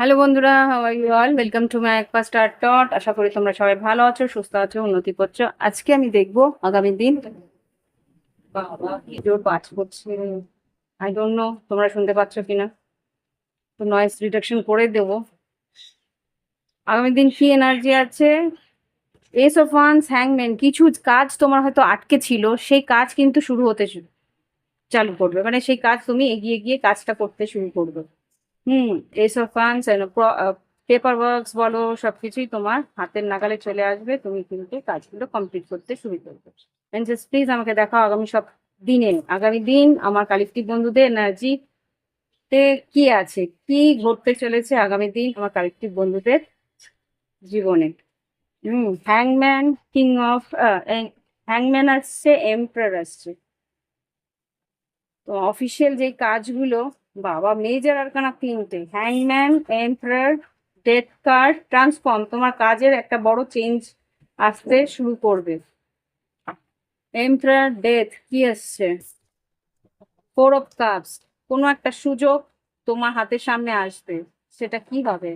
Hello বন্ধুরা how you all welcome to my একপা star টট আশা করি তোমরা সবাই ভালো আছো, সুস্থ আছো, উন্নতি করছ। আজকে আমি দেখব আগামী দিন জোর করছে। আই নো তোমরা শুনতে পাচ্ছ কিনা? তো নয়েস রিডাকশন করে দেবো। আগামী দিন কি এনার্জি আছে? এস অফ ওয়ান্স হ্যাংম্যান কিছু কাজ তোমার হয়তো আটকে ছিল, সেই কাজ কিন্তু শুরু হতে চালু করবে। মানে সেই কাজ তুমি এগিয়ে গিয়ে কাজটা করতে শুরু করবে। হুম এইসব ফান্ডস পেপার ওয়ার্কস বলো, সবকিছুই তোমার হাতের নাগালে চলে আসবে, তুমি কিন্তু কাজগুলো কমপ্লিট করতে শুরু করবে। জাস্ট প্লিজ আমাকে দেখাও আগামী সব দিনে। আগামী দিন আমার কালেক্টিভ বন্ধুদের এনার্জি তে কি আছে, কি ঘটতে চলেছে আগামী দিন আমার কালেক্টিভ বন্ধুদের জীবনে। হুম হ্যাংম্যান কিং অফ হ্যাংম্যান আসছে এমপ্রার আসছে। তো অফিসিয়াল যে কাজগুলো বাবা মেজর আরকানা তিনটে হ্যাংম্যান এমপ্রার ডেথ কার্ড ট্রান্সফর্ম তোমার কাজের একটা বড় চেঞ্জ আসতে শুরু করবে। এমপ্রার ডেথ কি আসছে? ফোর অফ কাপস কোনো একটা সুযোগ তোমার হাতের সামনে আসবে, সেটা কি হবে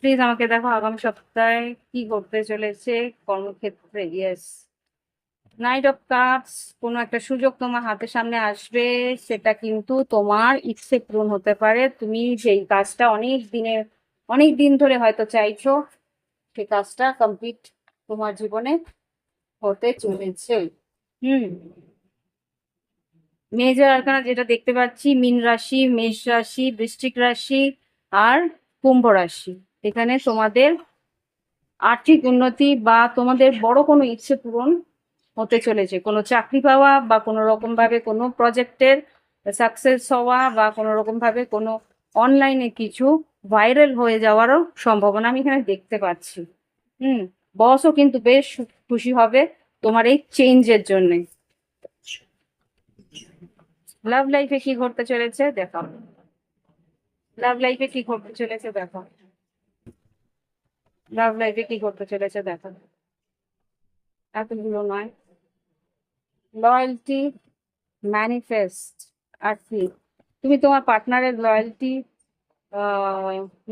প্লিজ আমাকে দেখো আগামী সপ্তাহে কি করতে চলেছে কর্মক্ষেত্রে ইয়েস নাইট অফ কাপস কোনো একটা সুযোগ তোমার হাতের সামনে আসবে, সেটা কিন্তু তোমার ইচ্ছে পূরণ হতে পারে। তুমি যেই কাজটা অনেক দিনে অনেক দিন ধরে হয়তো চাইছো, সেই কাজটা কমপ্লিট তোমার জীবনে হতে চলেছে। হুম। মেজর আরকানা যেটা দেখতে পাচ্ছি, মিন রাশি, মেষ রাশি, বৃশ্চিক রাশি আর কুম্ভ রাশি। এখানে তোমাদের আর্থিক উন্নতি বা তোমাদের বড় কোনো ইচ্ছে পূরণ হতে চলেছে। কোনো চাকরি পাওয়া বা কোনো রকম ভাবে কোনো প্রজেক্টের সাকসেস হওয়া বা কোনো রকম ভাবে কোনো অনলাইনে কিছু ভাইরাল হয়ে যাওয়ারও সম্ভাবনা আমি এখানে দেখতে পাচ্ছি। হুম বসও কিন্তু বেশ খুশি হবে তোমার এই চেঞ্জের জন্যে। লাভ লাইফে কি ঘটতে চলেছে দেখাও লাভ লাইফে কি ঘটতে চলেছে দেখো। লাভ লাইফে কি ঘটতে চলেছে দেখো। এতগুলো নয়। লয়্যালটি ম্যানিফেস্ট আর কি তুমি তোমার পার্টনারের লয়্যালটি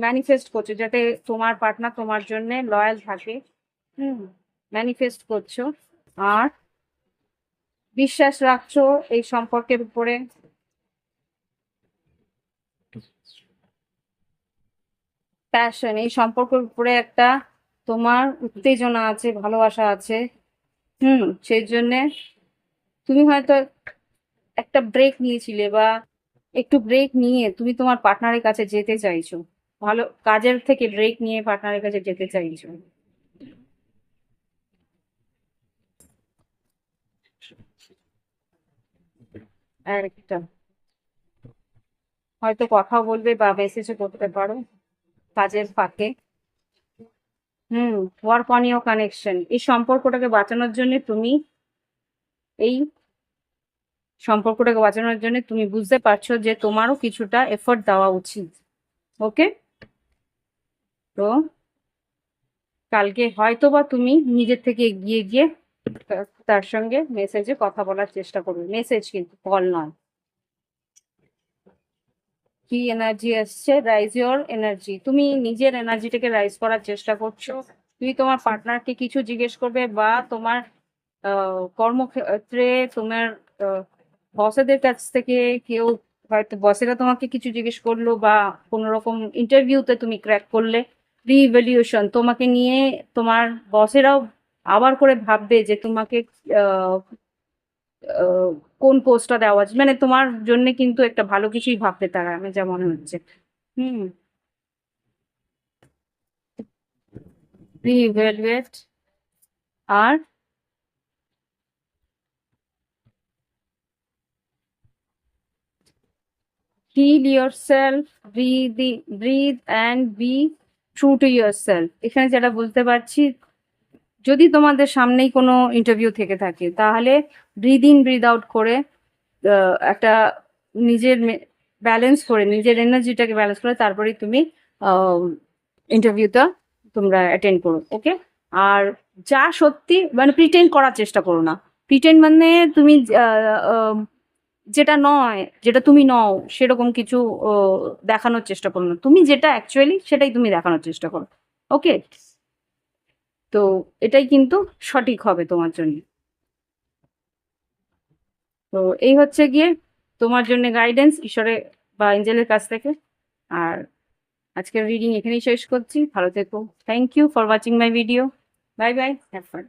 ম্যানিফেস্ট করছ, যাতে তোমার পার্টনার তোমার জন্য লয়াল থাকে, হুম ম্যানিফেস্ট করছ। আর বিশ্বাস রাখছো এই সম্পর্কের উপরে। প্যাশন এই সম্পর্কের উপরে একটা তোমার উত্তেজনা আছে, ভালোবাসা আছে, হুম, সেই জন্যে তুমি হয়তো একটা ব্রেক নিয়েছিলে বা একটু ব্রেক নিয়ে তুমি তোমার পার্টনারের কাছে যেতে চাইছো। ভালো কাজের থেকে ব্রেক নিয়ে পার্টনারের কাছে যেতে চাইছো। একটা। হয়তো কথা বলবে বা মেসেজও করতে পারো। কাজের ফাঁকে। হুম ওয়ার্ক অন কানেকশন এই সম্পর্কটাকে বাঁচানোর জন্য তুমি এই সম্পর্কটাকে বাঁচানোর জন্য তুমি বুঝতে পারছ যে তোমারও কিছুটা এফোর্ট দেওয়া উচিত। ওকে তো কালকে হয়তো বা তুমি নিজের থেকে এগিয়ে গিয়ে তার সঙ্গে মেসেজে কথা বলার চেষ্টা করবে। মেসেজ কিন্তু কল নয়। কি এনার্জি আসছে? রাইজ ইওর এনার্জি তুমি নিজের এনার্জিটাকে রাইজ করার চেষ্টা করছ। তুমি তোমার পার্টনারকে কিছু জিজ্ঞেস করবে বা তোমার কর্মক্ষেত্রে তোমার বসেদের কাছ থেকে কেউ হয়তো, বসেরা তোমাকে কিছু জিজ্ঞেস করল বা কোনো রকম ইন্টারভিউতে তুমি ক্র্যাক করলে রিভ্যালিউশন তোমাকে নিয়ে তোমার বসেরাও আবার করে ভাববে যে তোমাকে কোন পোস্টটা দেওয়া আছে মানে তোমার জন্য কিন্তু একটা ভালো কিছুই ভাববে তারা, আমার যা মনে হচ্ছে। হুম। রিভেলভেট আর heal yourself breathe breathe and be true to your এখানে যেটা বলতে পারছি, যদি তোমাদের সামনেই কোনো ইন্টারভিউ থেকে থাকে, তাহলে ব্রিদ ইন ব্রিদ আউট করে একটা নিজের ব্যালেন্স করে, নিজের এনার্জিটাকে ব্যালেন্স করে তারপরেই তুমি ইন্টারভিউটা তোমরা অ্যাটেন্ড করো ওকে আর যা সত্যি মানে প্রিটেন্ড করার চেষ্টা করো না। প্রিটেন্ড মানে তুমি যেটা নয়, যেটা তুমি নও, সেরকম কিছু দেখানোর চেষ্টা করো না। তুমি যেটা অ্যাকচুয়ালি সেটাই তুমি দেখানোর চেষ্টা করো। ওকে তো এটাই কিন্তু সঠিক হবে তোমার জন্য। তো এই হচ্ছে গিয়ে তোমার জন্য গাইডেন্স ঈশ্বরের বা এঞ্জেলের কাছ থেকে। আর আজকের রিডিং এখানেই শেষ করছি। ভালো থেকো। Thank you for watching my video bye bye have fun